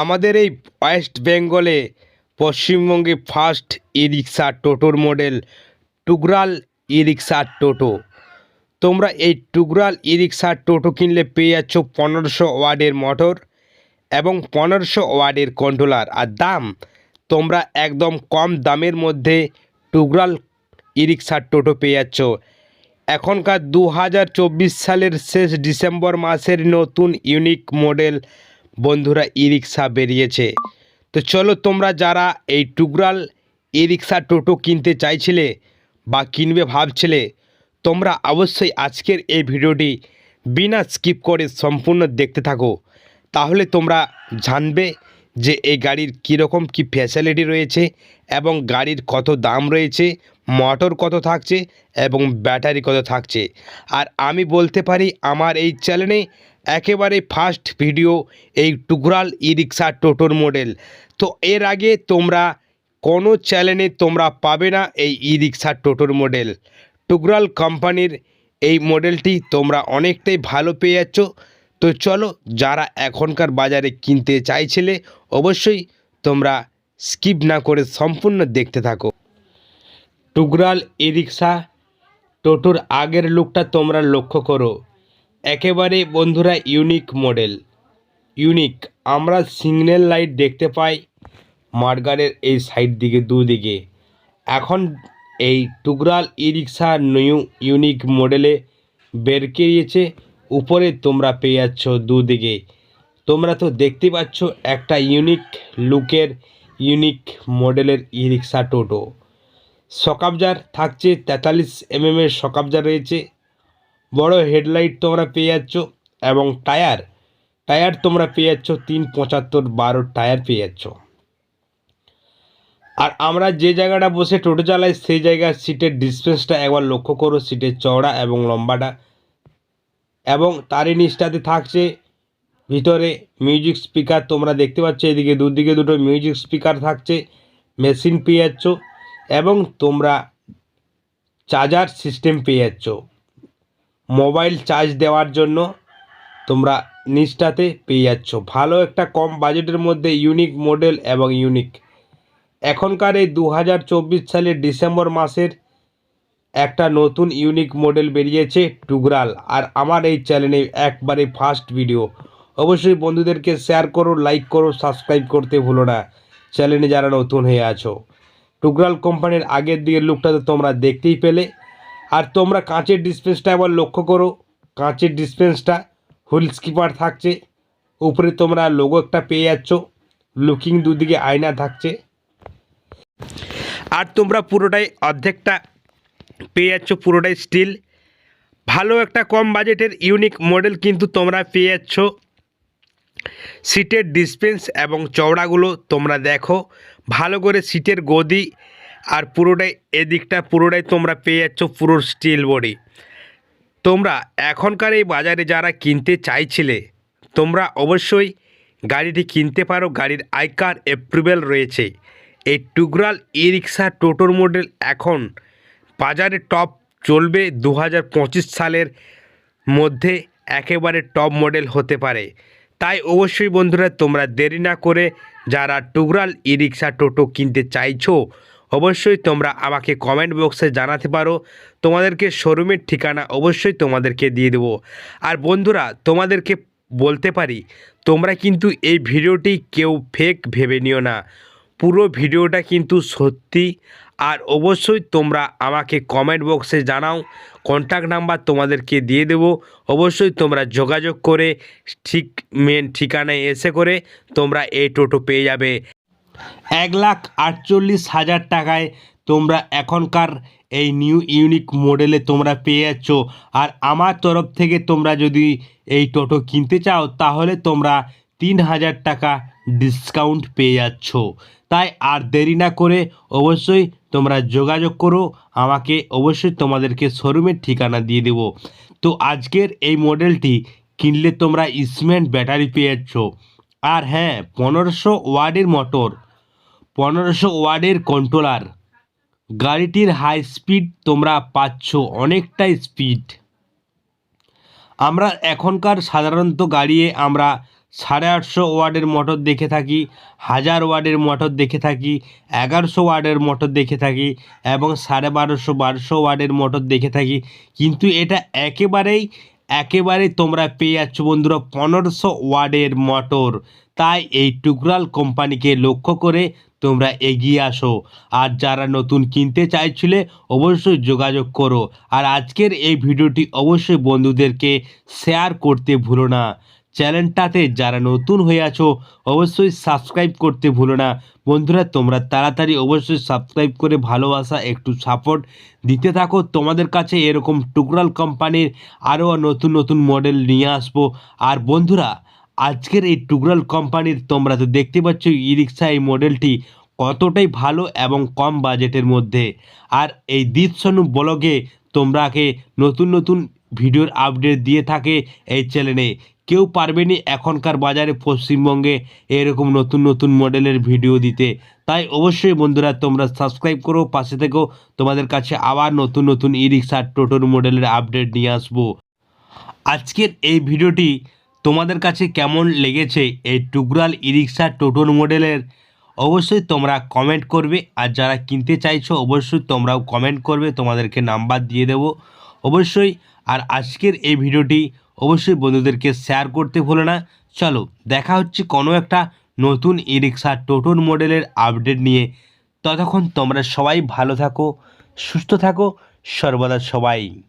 আমাদের এই ওয়েস্ট বেঙ্গলে পশ্চিমবঙ্গে ফার্স্ট ই রিক্সা টোটোর মডেল টুকরাল ই রিক্সা টোটো। তোমরা এই টুগরাল ই রিক্সা টোটো কিনলে পেয়ে যাচ্ছ পনেরোশো ওয়ার্ডের মোটর এবং পনেরোশো ওয়ার্ডের কন্ট্রোলার আর দাম, তোমরা একদম কম দামের মধ্যে টুকরাল ই রিক্সা টোটো পেয়ে যাচ্ছ। এখনকার দু হাজার চব্বিশ সালের শেষ ডিসেম্বর মাসের নতুন ইউনিক মডেল বন্ধুরা ই রিক্সা বেরিয়েছে। তো চলো তোমরা যারা এই টুকরাল ই রিক্সা টোটো কিনতে চাইছিলে বা কিনবে ভাবছিলে, তোমরা অবশ্যই আজকের এই ভিডিওটি বিনা স্কিপ করে সম্পূর্ণ দেখতে থাকো। তাহলে তোমরা জানবে যে এই গাড়ির কীরকম কী ফ্যাসিলিটি রয়েছে এবং গাড়ির কত দাম রয়েছে মোটর কত থাকছে এবং ব্যাটারি কত থাকছে। আর আমি বলতে পারি, আমার এই চ্যানেলে একেবারে ফার্স্ট ভিডিও এই টুকরাল ই রিক্সা টোটোর মডেল তো এর আগে তোমরা কোনো চ্যানেলে তোমরা পাবে না এই ই রিক্সা টোটোর মডেল টুকরাল কোম্পানির এই মডেলটি তোমরা অনেকটাই ভালো পেয়ে যাচ্ছ। তো চলো যারা এখনকার বাজারে কিনতে চাইছিলে, অবশ্যই তোমরা স্কিপ না করে সম্পূর্ণ দেখতে থাকো। টুকরাল ই রিক্সা টোটোর আগের লুকটা তোমরা লক্ষ্য করো। একেবারে বন্ধুরা ইউনিক মডেল ইউনিক আমরা সিগন্যাল লাইট দেখতে পাই মার্গারের এই সাইড দিকে, দুদিকে। এখন এই টুকরাল ই রিক্সা নিউ ইউনিক মডেলে বের করিয়েছে। উপরে তোমরা পেয়ে যাচ্ছ দুদিকে। তোমরা তো দেখতে পাচ্ছ একটা ইউনিক লুকের ইউনিক মডেলের ই রিক্সা টোটো। সকাবজার থাকছে তেতাল্লিশ এমএম এর সকাবজার রয়েছে। বড় হেডলাইট তোমরা পেয়ে যাচ্ছ এবং টায়ার টায়ার তোমরা পেয়ে যাচ্ছ তিন পঁচাত্তর বারো টায়ার পেয়ে যাচ্ছ। আর আমরা যে জায়গাটা বসে টোটো চালাই, সেই জায়গার সিটের ডিসপেন্সটা একবার লক্ষ্য করো, সিটের চওড়া এবং লম্বাটা। এবং তারই নিচটাতে থাকছে ভিতরে মিউজিক স্পিকার, তোমরা দেখতে পাচ্ছ এদিকে দুদিকে দুটো মিউজিক স্পিকার থাকছে, মেশিন পেয়ে যাচ্ছ এবং তোমরা চার্জার সিস্টেম পেয়ে যাচ্ছ। মোবাইল চার্জ দেওয়ার জন্য তোমরা নিচটাতে পেয়ে যাচ্ছ। ভালো একটা কম বাজেটের মধ্যে ইউনিক মডেল এবং ইউনিক এখনকার এই দু হাজার চব্বিশ সালের ডিসেম্বর মাসের একটা নতুন ইউনিক মডেল বেরিয়েছে টুগরাল। আর আমার এই চ্যানেলে একবারে ফার্স্ট ভিডিও অবশ্যই বন্ধুদেরকে শেয়ার করো লাইক করো সাবস্ক্রাইব করতে ভুলো না। চ্যানেলে যারা নতুন হয়ে আছো টুকরাল কোম্পানির আগের দিকের লুকটা তো তোমরা দেখতেই পেলে। আর তোমরা কাঁচের ডিসপেন্সটা আবার লক্ষ্য করো। কাঁচের ডিসপেন্সটা হুইল স্কিপার থাকছে। উপরে তোমরা লোগো একটা পেয়ে যাচ্ছ। লুকিং দুদিকে আয়না থাকছে। আর তোমরা পুরোটাই অর্ধেকটা পেয়ে যাচ্ছ, পুরোটাই স্টিল ভালো একটা কম বাজেটের ইউনিক মডেল কিন্তু তোমরা পেয়ে যাচ্ছ। সিটের ডিসপেন্স এবং চওড়াগুলো তোমরা দেখো। ভালো করে সিটের গদি আর পুরোটাই এদিকটা পুরোটাই তোমরা পেয়ে যাচ্ছ পুরো স্টিল বডি তোমরা এখনকার এই বাজারে যারা কিনতে চাইছিলে, তোমরা অবশ্যই গাড়িটি কিনতে পারো। গাড়ির আইকার অ্যাপ্রুভেল রয়েছে। এই টুকরাল ই রিক্সা টোটোর মডেল এখন বাজারে টপ চলবে দু হাজার পঁচিশ সালের মধ্যে একেবারে টপ মডেল হতে পারে। তাই অবশ্যই বন্ধুরা তোমরা দেরি না করে যারা টুকরাল ই রিক্সা টোটো কিনতে চাইছো অবশ্যই তোমরা আমাকে কমেন্ট বক্সে জানাতে পারো। তোমাদেরকে শোরুমের ঠিকানা অবশ্যই তোমাদেরকে দিয়ে দেবো। আর বন্ধুরা, তোমাদেরকে বলতে পারি, তোমরা কিন্তু এই ভিডিওটি কেউ ফেক ভেবে নিও না। পুরো ভিডিওটা কিন্তু সত্যি। আর অবশ্যই তোমরা আমাকে কমেন্ট বক্সে জানাও। কন্ট্যাক্ট নাম্বার তোমাদেরকে দিয়ে দেবো। অবশ্যই তোমরা যোগাযোগ করে ঠিক মেন ঠিকানায় এসে করে তোমরা এই টোটো পেয়ে যাবে। এক লাখ আটচল্লিশ হাজার টাকায় তোমরা এখনকার এই নিউ ইউনিক মডেলে তোমরা পেয়ে যাচ্ছ আর আমার তরফ থেকে তোমরা যদি এই টোটো কিনতে চাও, তাহলে তোমরা তিন হাজার টাকা ডিসকাউন্ট পেয়ে যাচ্ছ। তাই আর দেরি না করে অবশ্যই তোমরা যোগাযোগ করো। আমাকে অবশ্যই তোমাদেরকে শোরুমের ঠিকানা দিয়ে দেবো। তো আজকের এই মডেলটি কিনলে তোমরা ইসমেন্ট ব্যাটারি পেয়ে যাচ্ছ আর হ্যাঁ পনেরোশো ওয়ার্ডের মোটর পনেরোশো ওয়ার্ডের কন্ট্রোলার গাড়িটির হাই স্পিড তোমরা পাচ্ছ, অনেকটাই স্পিড আমরা এখনকার সাধারণত গাড়িয়ে আমরা সাড়ে আটশো ওয়ার্ডের মোটর দেখে থাকি, হাজার ওয়ার্ডের মোটর দেখে থাকি, এগারোশো ওয়ার্ডের মোটর দেখে থাকি এবং সাড়ে বারোশো বারোশো ওয়ার্ডের মোটর দেখে থাকি। কিন্তু এটা একেবারেই একেবারে তোমরা পেয়ে যাচ্ছ বন্ধুরা পনেরোশো ওয়ার্ডের মোটর। তাই এই টুকরাল কোম্পানিকে লক্ষ্য করে তোমরা এগিয়ে আসো। আর যারা নতুন কিনতে চাইছিলে অবশ্যই যোগাযোগ করো। আর আজকের এই ভিডিওটি অবশ্যই বন্ধুদেরকে শেয়ার করতে ভুলো না। চ্যানেলটাতে যারা নতুন হয়ে আছো, অবশ্যই সাবস্ক্রাইব করতে ভুলো না। বন্ধুরা, তোমরা তাড়াতাড়ি অবশ্যই সাবস্ক্রাইব করে ভালোবাসা একটু সাপোর্ট দিতে থাকো। তোমাদের কাছে এরকম টুকরাল কোম্পানির আরও নতুন নতুন মডেল নিয়ে আসব। আর বন্ধুরা, আজকের এই টুকরাল কোম্পানির তোমরা তো দেখতে পাচ্ছ ই রিক্সা এই মডেলটি কতটাই ভালো এবং কম বাজেটের মধ্যে। আর এই দীপ সোনু ব্লগে তোমরাকে নতুন নতুন ভিডিওর আপডেট দিয়ে থাকে এই চ্যানেলে কেউ পারবেনি এখনকার বাজারে পশ্চিমবঙ্গে এরকম নতুন নতুন মডেলের ভিডিও দিতে। তাই অবশ্যই বন্ধুরা, তোমরা সাবস্ক্রাইব করো, পাশে থেকেও তোমাদের কাছে আবার নতুন নতুন ই রিক্সা টোটোর মডেলের আপডেট নিয়ে আসব। আজকের এই ভিডিওটি তোমাদের কাছে কেমন লেগেছে এই টুকরাল ই রিক্সা টোটোর মডেলের? অবশ্যই তোমরা কমেন্ট করবে, আর যারা কিনতে চাইছো, অবশ্যই তোমরাও কমেন্ট করবে, তোমাদেরকে নাম্বার দিয়ে দেবো। অবশ্যই, আর আজকের এই ভিডিওটি অবশ্যই বন্ধুদেরকে শেয়ার করতে ভুলো না। চলো, দেখা হচ্ছে কোনো একটা নতুন ই রিক্সা টোটোর মডেলের আপডেট নিয়ে। ততক্ষণ তোমরা সবাই ভালো থাকো, সুস্থ থাকো, সর্বদা সবাই।